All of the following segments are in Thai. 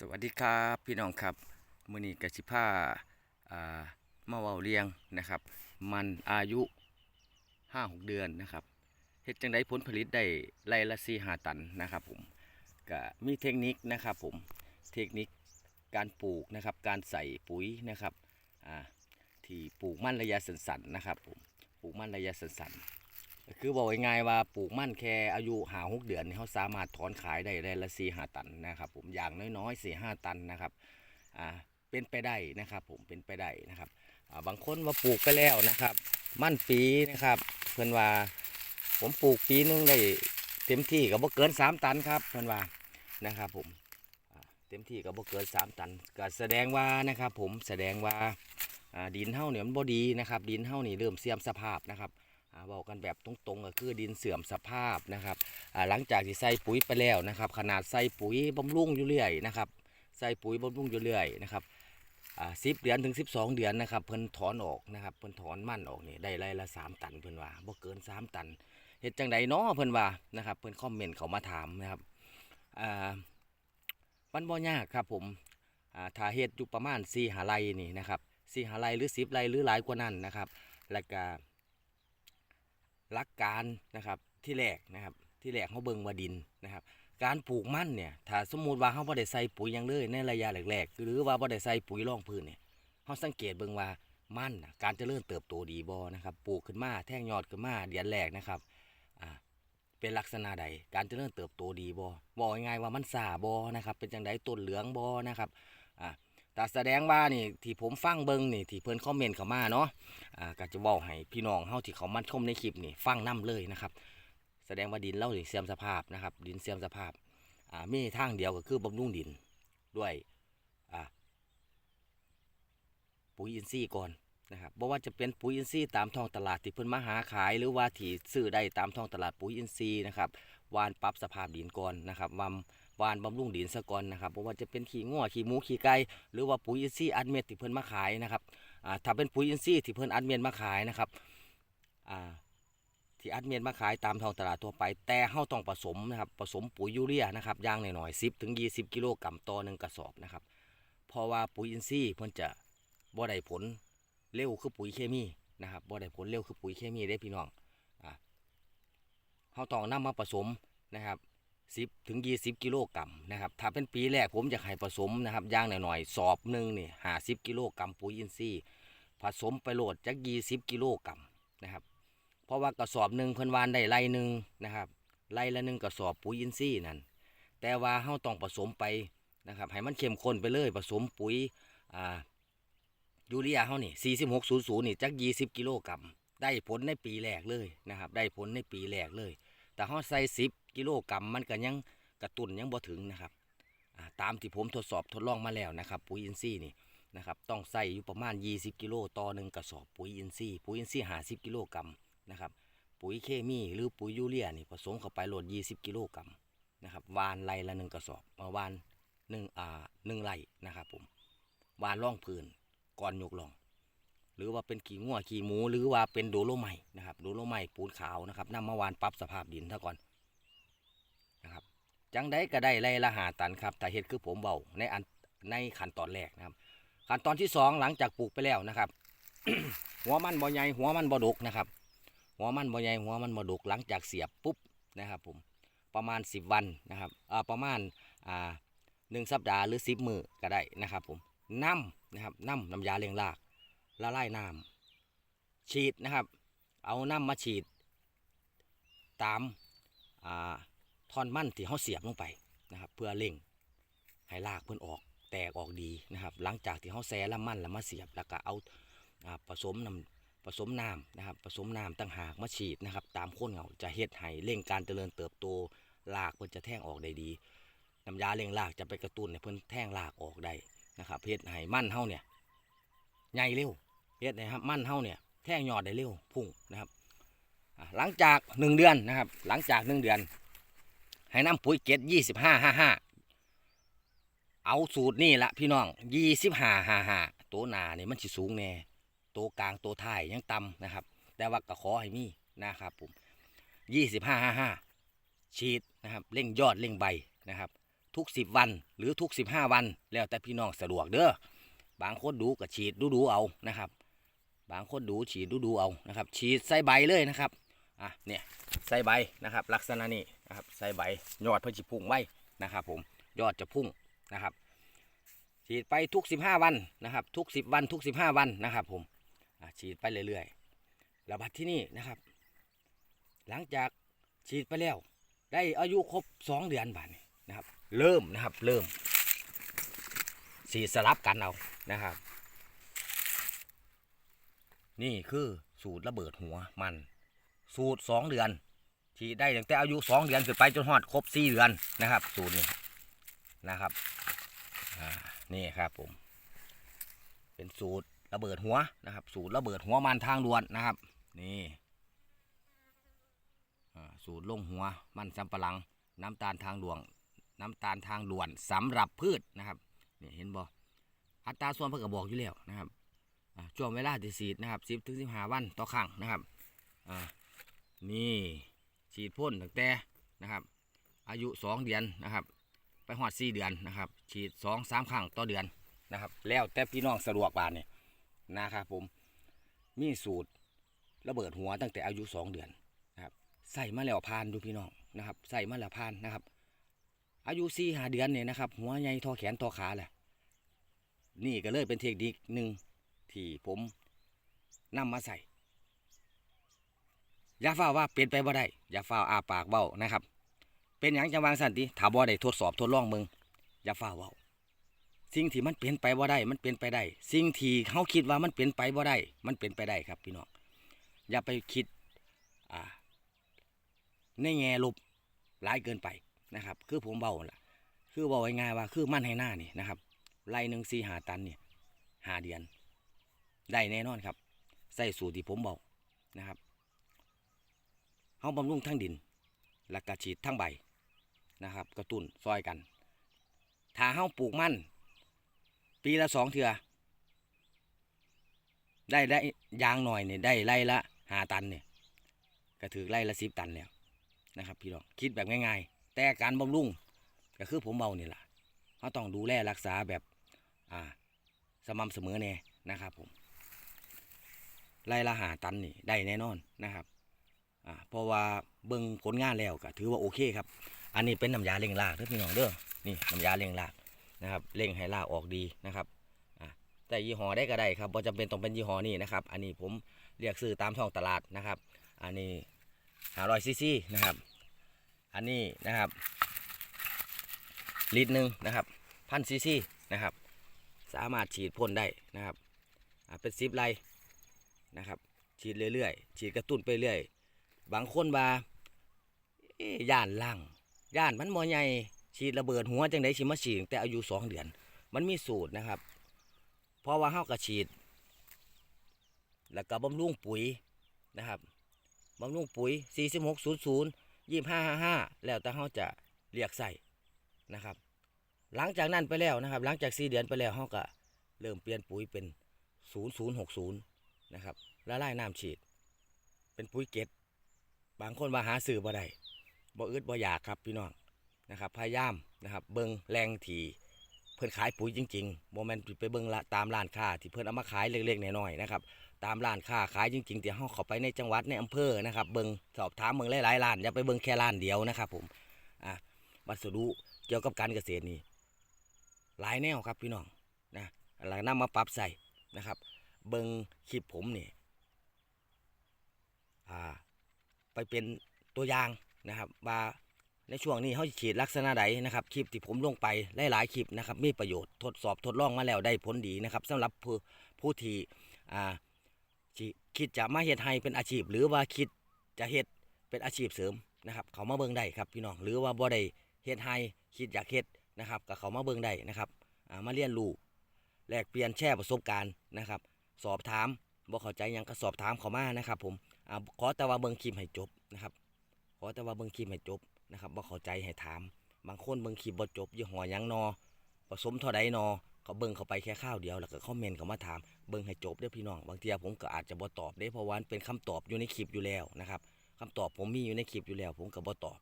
สวัสดีครับพี่น้องครับมือนี้กสิผ้าอ่ามาเวาเรียงนะครับ มันอายุห้าหกเดือนนะครับเฮ็ดจังไดผลผลิตได้ไร่ละสี่หาตันนะครับผมก็มีเทคนิคนะครับผมเทคนิคการปลูกนะครับการใส่ปุ๋ยนะครับอ่าที่ปลูกมันระยะสั้นๆนะครับผมปลูกมันระยะสั้นๆ คือบอกง่ายๆว่าปลูกมั่นแค่อายุหาหกเดือนนี่เขาสามารถถอนขายได้ได้ละสี่ห้าตันนะครับ ผมอย่างน้อยๆสี่ห้าตันนะครับอ่าเป็นไปได้นะครับ ผมเป็นไปได้นะครับอ่าบางคนว่าปลูกไปแล้วนะครับ มั่นปีนะครับเพื่อนว่าผมปลูกปีนึงได้เต็มที่ก็บ่เกินสามตันครับเพื่อนว่านะครับ ผมเต็มที่ก็บ่เกินสามตันก็แสดงว่านะครับ ผมแสดงว่าดินเฮาเนี่ยมันบ่ดีนะครับ ดินเฮานี่เริ่มเสื่อมสภาพนะครับ อ่าบอกกันแบบตรงๆก็คือดินเสื่อมสภาพนะครับอ่าหลังจากที่ใส่ปุ๋ยไปแล้วนะครับ ขนาดใส่ปุ๋ยบำรุงอยู่เรื่อยนะครับใส่ปุ๋ยบำรุงอยู่เรื่อยนะครับอ่าสิบเดือนถึง 12 เดือนนะครับเพิ่นถอนออกนะครับเพิ่นถอนมั่นออกนี่ได้ไรละสามตันเพิ่นว่าบ่เกิน 3 ตันเฮ็ดจังใดเนาะเพิ่นว่านะครับเพิ่นคอมเมนต์เขามาถามนะครับอ่ามันบ่ยากครับผมอ่าถ้าเฮ็ดอยู่ประมาณ4หาไรนี่นะครับ4หาไรหรือ10ไรหรือหลายกว่านั้นนะครับแล้วก็ หลักการนะครับที่แรกนะครับที่แรกเขาเบิ่งว่าดินนะครับ การปลูกมันเนี่ยถ้าสมมติว่าเขาบ่ได้ใส่ปุ๋ยยังเลยในระยะแรกๆหรือว่าบ่ได้ใส่ปุ๋ยรองพื้นเนี่ยเขาสังเกตเบิ่งว่ามันน่ะการเจริญเติบโตดีบ่นะครับปลูกขึ้นมาแท่งยอดขึ้นมาเดือนแรกนะครับอ่าเป็นลักษณะใดการเจริญเติบโตดีบ่บอกง่ายๆว่ามันสาบ่นะครับเป็นจังไดต้นเหลืองบ่นะครับอ่า แต่แสดงว่านี่ที่ผมฟังเบิ่งนี่ที่เพิ่นคอมเมนต์เข้ามาเนาะอ่าก็จะบอกให้พี่น้องเฮาที่เขามาชมในคลิปนี่ฟังนํเลยนะครับ แสดงว่าดินเรานี่เสื่อมสภาพนะครับ ดินเสื่อมสภาพอ่ามีทางเดียวก็คือบำรุงดินด้วยอ่าปุ๋ยอินทรีย์ก่อนนะครับบ่ว่าจะเป็นปุ๋ยอินทรีย์ตามท้องตลาดที่เพิ่นมาหาขาย หรือว่าที่ซื้อได้ตามท้องตลาดปุ๋ยอินทรีย์นะครับวานปรับสภาพดินก่อนนะครับวา นวานบำรุงดินซะก่อนนะครับบ่ว่าจะเป็นขี้งัวขี้หมูขี้ไก่หรือว่าปุ๋ยอินทรีย์อัดเม็ดที่เพิ่นมาขายนะครับอ่าถ้าเป็นปุ๋ยอินทรีย์ที่เพิ่นอัดเมียนมาขายนะครับอ่าที่อัดเมียนมาขายตามท้องตลาดทั่วไป แต่เฮาต้องผสมนะครับผสมปุ๋ยยูเรียนะครับอย่างหน่อยๆ10ถึง20กิโลกรัมต่อหนึ่งกระสอบนะครับเพราะว่าปุ๋ยอินทรีย์เพิ่นจะบ่ได้ผลเร็วคือปุ๋ยเคมีนะครับบ่ได้ผลเร็วคือปุ๋ยเคมีได้พี่น้องอ่าเฮาต้องนำมาผสมนะครับ 10ถึง20 กิโลกรัมนะครับถ้าเป็นปีแรกผมจะให้ผสมนะครับย่างหน่อยๆสอบหนึ่งนี่50กิโลกรัมปุ๋ยอินทรีย์ผสมไปโหลดจาก20 กิโลกรัมนะครับเพราะว่ากระสอบหนึ่งเพิ่นวานได้ไรหนึ่งนะครับไรละหนึ่งกระสอบปุ๋ยอินทรีย์นั่นแต่ว่าเฮาต้องผสมไปนะครับให้มันเข้มข้นไปเลยผสมปุ๋ยอ่ายูเรียเฮานี่ 4600 นี่จาก20 กิโลกรัม ได้ผลในปีแรกเลยนะครับ ได้ผลในปีแรกเลย แต่เฮาใส่10กิโลกรัมมันก็ยังกระตุนยังบ่ถึงนะครับตามที่ผมทดสอบทดลองมาแล้วนะครับ ปุ๋ยอินทรีย์นี่นะครับต้องใส่อยู่ประมาณ 20 กิโลต่อหนึ่งกระสอบปุ๋ยอินทรีย์ปุ๋ยอินทรีย์50กิโลกรัมนะครับปุ๋ยเคมีหรือปุ๋ยยูเรียนี่ผสมเข้าไปโหลด 20 กิโลกรัมนะครับวานไรละหนึ่งกระสอบมาวานหนึ่งอ่าหนึ่งไรนะครับผมวานร่องพื้นก่อนยกลอง หรือว่าเป็นขี้งัวขี้หมู หรือว่าเป็นโดโลไมต์นะครับโดโลไมต์ปูนขาวนะครับนำมาวานปรับสภาพดินเท่าก่อนนะครับจังได้ก็ได้ไรละหาตันครับแต่เห็ดคือผมเบาในอันในขั้นตอนแรกนะครับขั้นตอนที่สองหลังจากปลูกไปแล้วนะครับ หัวมันบ่ใหญ่หัวมันบ่ดกนะครับ หัวมันบ่ใหญ่หัวมันบ่ดกหลังจากเสียบปุ๊บนะครับผมประมาณ 10 วันนะครับอ่าประมาณอ่าหนึ่งสัปดาห์หรือ 10 มือก็ได้นะครับผมน้ำนะครับน้ำน้ำยาเลี้ยงราก ละลายน้ำฉีดนะครับ เอาน้ำมาฉีด ตามาท่อนมั่นที่เขาเสียบลงไปนะครับ เพื่อเล่งให้รากเพื่อนออกแตกออกดีนะครับ หลังจากที่เขาแซ่ละมั่นแล้วมาเสียบแล้วก็เอาอาผสมน้ำผสมน้ำนะครับผสมน้ำต่างหากมาฉีดนะครับ ตามโคนเหงาจะเฮ็ดให้เร่งการเจริญเติบโตรากเพิ่นจะแทงออกได้ดีน้ำยาเร่งรากจะไปกระตุ้นให้เพิ่นแทงรากออกได้นะครับเฮ็ดให้มั่นเฮาเนี่ยใหญ่เร็ว เฮ็ดให้มันเฮาเนี่ยแท่งยอดได้เร็วพุ่งนะครับหลังจากหนึ่งเดือนนะครับ หลังจากหนึ่งเดือน ให้น้ำปุ๋ยเกตยี่สิบห้าห้าห้าเอาสูตรนี่ละพี่น้องยี่สิบห้าห้าห้าตัวหนาเนี่ยมันสิสูงแน่ตัวกลางตัวท้ายยังต่ำนะครับ แต่ว่าก็ขอให้มีนะครับผมยี่สิบห้าห้าห้าฉีดนะครับเร่งยอดเร่งใบนะครับ ทุก10วันหรือทุก15วัน แล้วแต่พี่น้องสะดวกเด้อบางคนดูก็ฉีดดูดูเอานะครับ บางคนดูฉีดดูดูๆเอานะครับ ฉีดใส่ใบเลยนะครับอะเนี่ยใส่ใบนะครับ ลักษณะนี้นะครับใส่ใบยอดเพื่อจะพุ่งไว้นะครับ ผมยอดจะพุ่งนะครับ ฉีดไปทุก 15 วันนะครับ ทุก 10 วันทุก 15 วันนะครับ ผมฉีดไปเรื่อยๆแล้วบัดที่นี่นะครับ หลังจากฉีดไปแล้ว ได้อายุครบ 2 เดือนบาดนี้นะครับ เริ่มนะครับเริ่มฉีสลับกันเอานะครับ นี่คือสูตรระเบิดหัวมัน สูตร2เดือนฉีดได้ตั้งแต่อายุ2เดือนขึ้นไปจนฮอดครบ4เดือนนะครับ สูตรนี้นะครับนี่ครับผม เป็นสูตรระเบิดหัวนะครับ สูตรระเบิดหัวมันทางด่วนนะครับ นี่สูตรลงหัวมันสำปะหลัง น้ำตาลทางด่วน น้ำตาลทางด่วนสำหรับพืชนะครับนี่เห็นบ่อัตราส่วนเพิ่นก็บอกอยู่แล้วนะครับ ช่วงเวลาที่ฉีดนะครับ10ถึง15วันต่อครั้งนะครับนี่ฉีดพ่นตั้งแต่นะครับ อายุ2เดือนนะครับ ไปหอด4เดือนนะครับ ฉีด2 3ครั้งต่อเดือนนะครับ แล้วแต่พี่น้องสะดวกบานเนี่ยนะครับผมมีสูตรระเบิดหัวตั้งแต่อายุ2เดือนนะครับใส่มาแล้วพานดูพี่น้องนะครับใส่มาแล้วพานนะครับ อายุสี่หาเดือนเนี่ยนะครับ หัวใหญ่ทอแขนทอขาแหละนี่ก็เลยเป็นเทคนิคหนึ่ง ที่ผมนำมาใส่อย่าฝ้าว่าเป็นไปบ่ได้อย่าฝ้าอาปากเบ้านะครับ เป็นอย่างจังวางสันติถามบ่ได้ทดสอบทดลองมึงอย่าฝ้าเว้าสิ่งที่มันเป็นไปบ่ได้ มันเป็นไปได้ สิ่งที่เขาคิดว่ามันเป็นไปบ่ได้ มันเป็นไปได้ครับพี่น้องอย่าไปคิดอ่าในแง่ลบร้ายเกินไปนะครับ คือผมเบาล่ะ คือบอกง่ายๆว่าคือมันให้หน้านี่นะครับไรหนึ่งสี่หาตันเนี่ยหาเดือน ได้แน่นอนครับใส่สูตรที่ผมบอกนะครับเฮาบำรุงทั้งดินและกระฉีดทั้งใบนะครับ กระตุ้นซอยกันถ้าเฮาปลูกมันปีละสองเทือได้ได้ยางหน่อยเนี่ยได้ไร่ละหาตันเนี่ยก็ถือไร่ละสิบตันแล้วนะครับพี่น้องคิดแบบง่ายๆ แต่การบำรุงก็คือผมเบานี่แหละเขาต้องดูแลรักษาแบบอ่าสม่ำเสมอแน่นะครับผม ไล่ละหาตันนี่ได้แน่นอนนะครับอ่าเพราะว่าเบิ่งผลงานแล้วก็ถือว่าโอเคครับ อันนี้เป็นน้ำยาเล่งรากเด้อพี่น้องเด้อนี่น้ำยาเล่งรากนะครับเล่งให้รากออกดีนะครับอ่าแต่ยี่ห้อได้ก็ได้ครับบ่จำเป็นต้องเป็นยี่ห้อนี้นะครับ อันนี้ผมเรียกซื้อตามท้องตลาดนะครับ อันนี้หาร้อยซีซีนะครับ อันนี้นะครับลิตรหนึ่งนะครับพันซีซีนะครับ สามารถฉีดพ่นได้นะครับเป็นซิปไล นะครับ ฉีดเรื่อยๆ ฉีดกระตุ้นไปเรื่อย บางคนว่าย่านล่างย่านมันมอใหญ่ฉีดระเบิดหัวจังไดชิมาฉีดตั้งแต่อายุสองเดือน มันมีสูตรนะครับ เพราะว่าเฮากระฉีด แล้วก็บำรุงปุ๋ยนะครับบำรุงปุ๋ย 4600 2555 แล้วแต่เขาจะเรียกใส่นะครับ หลังจากนั้นไปแล้วนะครับ หลังจาก 4 เดือนไปแล้วเขาก็เริ่มเปลี่ยนปุ๋ยเป็น 0060 นะครับละลายน้ำฉีด เป็นปุ๋ยเก็ดบางคนว่าหาซื้อบ่ได้บ่อึดบ่อยากครับพี่น้องนะครับพยายามนะครับเบิงแรงที่เพิ่อนขายปุ๋ยจริงๆโมเมนต์ไปเบิงละตามร้านค้าที่เพิ่อนเอามาขายเล็กๆน้อยๆนะครับตามร้านค้าขายจริงๆที่เฮาเข้าไปในจังหวัดในอำเภอนะครับเบิงสอบถามเมืองหลายๆร้านอย่าไปเบิงแค่ร้านเดียวนะครับผมอะวัสดุเกี่ยวกับการเกษตรนี่หลายแนวครับพี่น้องนะแล้วนำมาปรับใส่นะครับ เบิงคลิปผมนี่อ่าไปเป็นตัวอย่างนะครับว่าในช่วงนี้เขาสิฉีดลักษณะใดนะครับคลิปที่ผมลงไปหลายๆคลิปนะครับมีประโยชน์ทดสอบทดลองมาแล้วได้ผลดีนะครับสำหรับผู้ผู้ที่อ่าคิดจะมาเฮ็ดให้เป็นอาชีพ หรือว่าคิดจะเฮ็ดเป็นอาชีพเสริมนะครับ เขามาเบิ่งได้ครับพี่น้องหรือว่าบ่ได้เฮ็ดให้คิดอยากเฮ็ดนะครับก็เขามาเบิ่งได้นะครับมาเรียนรู้แลกเปลี่ยนแชร์ประสบการณ์นะครับ สอบถามบ่เข้าใจยังก็สอบถามเขามานะครับ ผมอ่าขอแต่ว่าเบิ่งคลิปให้จบนะครับ ขอแต่ว่าเบิ่งคลิปให้จบนะครับบ่เข้าใจให้ถาม บางคนเบิ่งคลิปบ่จบยี่ห้อยังนอผสมเท่าใดนอเขาเบิ่งเข้าไปแค่ข้าวเดียวแล้วก็คอมเมนต์เขามาถามเบิ่งให้จบเด้อพี่น้องบางทีผมก็อาจจะบ่ตอบเด้เพราะว่ามันเป็นคำตอบอยู่ในคลิปอยู่แล้วนะครับคำตอบผมมีอยู่ในคลิปอยู่แล้ว ผมก็บ่ตอบ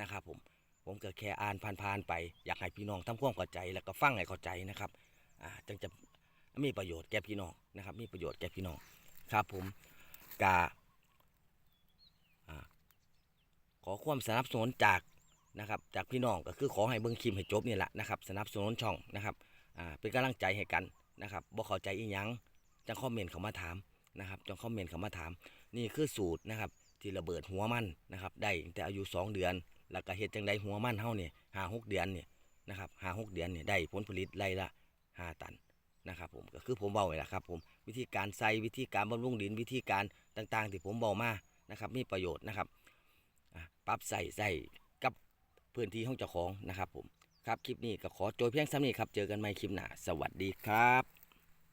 นะครับผมผมก็แค่อ่านผ่านๆไป อยากให้พี่น้องทำความเข้าใจแล้วก็ฟังให้เข้าใจนะครับอ่าจึงจะ มีประโยชน์แก่พี่น้องนะครับ มีประโยชน์แก่พี่น้องครับผมกาขอความสนับสนุนจากนะครับจากพี่น้องก็คือขอให้เบิ่งคลิปให้จบนี่แหละนะครับ สนับสนุนช่องนะครับเป็นกำลังใจให้กันนะครับบ่เข้าใจอีหยังจังคอมเมนต์เขามาถามนะครับจังคอมเมนต์เขามาถาม นี่คือสูตรนะครับ ที่ระเบิดหัวมันนะครับ ได้แต่อายุ 2 เดือน แล้วก็เฮ็ดจังไดหัวมันเฮาเนี่ยหาหกเดือนเนี่ยนะครับหาหกเดือนเนี่ยได้ผลผลิตไร่ละห้าตัน นะครับผมก็คือผมเบาเลยละครับผมวิธีการใส่วิธีการบำรุงดินวิธีการต่างๆ ที่ผมเบามานะครับมีประโยชน์นะครับปรับใส่ใส่กับพื้นที่ห้องเจ้าของนะครับผมครับคลิปนี้ก็ขอโจยเพียงซ้ำนี้ครับเจอกันใหม่คลิปหน้าสวัสดีครับ